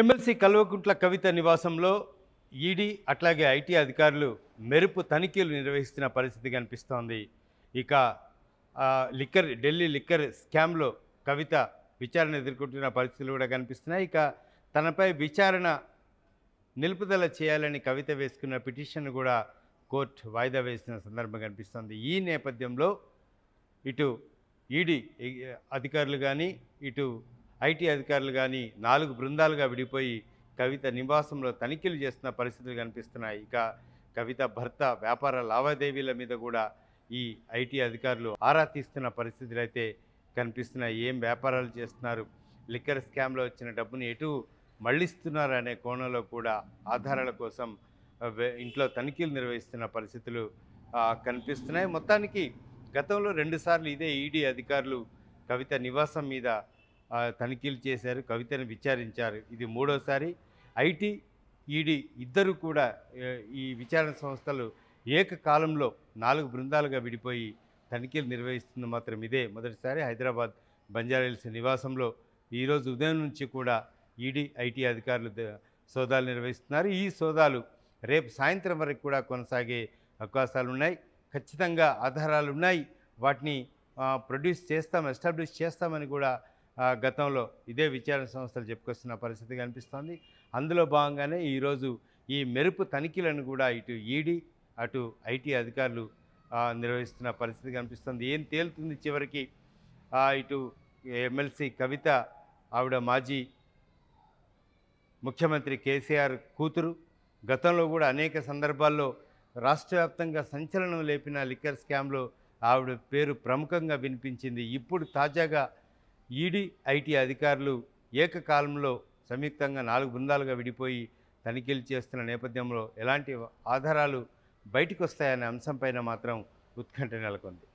MLC Kalvakuntla Kavitha నివాసంలో ED అట్లాగే IT అధికారులు మెరుపు తనిఖీలు నిర్వహిస్తున్న పరిస్థితి కనిపిస్తోంది. ఇక లిక్కర్ ఢిల్లీ లిక్కర్ స్కామ్లో కవిత విచారణ ఎదుర్కొంటున్న పరిస్థితులు కూడా కనిపిస్తున్నాయి. ఇక తనపై విచారణ నిలుపుదల చేయాలని కవిత వేసుకున్న పిటిషన్ కూడా కోర్టు వాయిదా వేసిన సందర్భం కనిపిస్తోంది. ఈ నేపథ్యంలో ఇటు ఈడీ అధికారులు కానీ ఇటు ఐటీ అధికారులు కానీ నాలుగు బృందాలుగా విడిపోయి కవిత నివాసంలో తనిఖీలు చేస్తున్న పరిస్థితులు కనిపిస్తున్నాయి. ఇక కవిత భర్త వ్యాపార లావాదేవీల మీద కూడా ఈ ఐటీ అధికారులు ఆరా తీస్తున్న పరిస్థితులు అయితే కనిపిస్తున్నాయి. ఏం వ్యాపారాలు చేస్తున్నారు? లిక్కర్ స్కామ్లో వచ్చిన డబ్బుని ఎటు మళ్ళిస్తున్నారు అనే కోణంలో కూడా ఆధారాల కోసం ఇంట్లో తనిఖీలు నిర్వహిస్తున్న పరిస్థితులు కనిపిస్తున్నాయి. మొత్తానికి గతంలో రెండుసార్లు ఇదే ఈడీ అధికారులు కవిత నివాసం మీద తనిఖీలు చేశారు కవితను విచారించారు. ఇది మూడోసారి. ఐటీ ఈడీ ఇద్దరు కూడా ఈ విచారణ సంస్థలు ఏకకాలంలో నాలుగు బృందాలుగా విడిపోయి తనిఖీలు నిర్వహిస్తుంది మాత్రం ఇదే. మొదటిసారి హైదరాబాద్ బంజారాహిల్స్ నివాసంలో ఈరోజు ఉదయం నుంచి కూడా ఈడీ ఐటీ అధికారులు సోదాలు నిర్వహిస్తున్నారు. ఈ సోదాలు రేపు సాయంత్రం వరకు కూడా కొనసాగే అవకాశాలు ఉన్నాయి. ఖచ్చితంగా ఆధారాలు ఉన్నాయి. వాటిని ప్రొడ్యూస్ చేస్తాం ఎస్టాబ్లిష్ చేస్తామని కూడా గతంలో ఇదే విచారణ సంస్థలు చెప్పుకొస్తున్న పరిస్థితి కనిపిస్తోంది. అందులో భాగంగానే ఈరోజు ఈ మెరుపు తనిఖీలను కూడా ఇటు ఈడీ అటు ఐటీ అధికారులు నిర్వహిస్తున్న పరిస్థితి కనిపిస్తుంది. ఏం తేలుతుంది చివరికి? ఇటు ఎమ్మెల్సీ కవిత ఆవిడ మాజీ ముఖ్యమంత్రి కేసీఆర్ కూతురు. గతంలో కూడా అనేక సందర్భాల్లో రాష్ట్ర వ్యాప్తంగా సంచలనం లేపిన లిక్కర్ స్కామ్లో ఆవిడ పేరు ప్రముఖంగా వినిపించింది. ఇప్పుడు తాజాగా ఈడీ ఐటీ అధికారులు ఏకకాలంలో సంయుక్తంగా నాలుగు బృందాలుగా విడిపోయి తనిఖీలు చేస్తున్న నేపథ్యంలో ఎలాంటి ఆధారాలు బయటకు వస్తాయనే అంశంపైన మాత్రం ఉత్కంఠ నెలకొంది.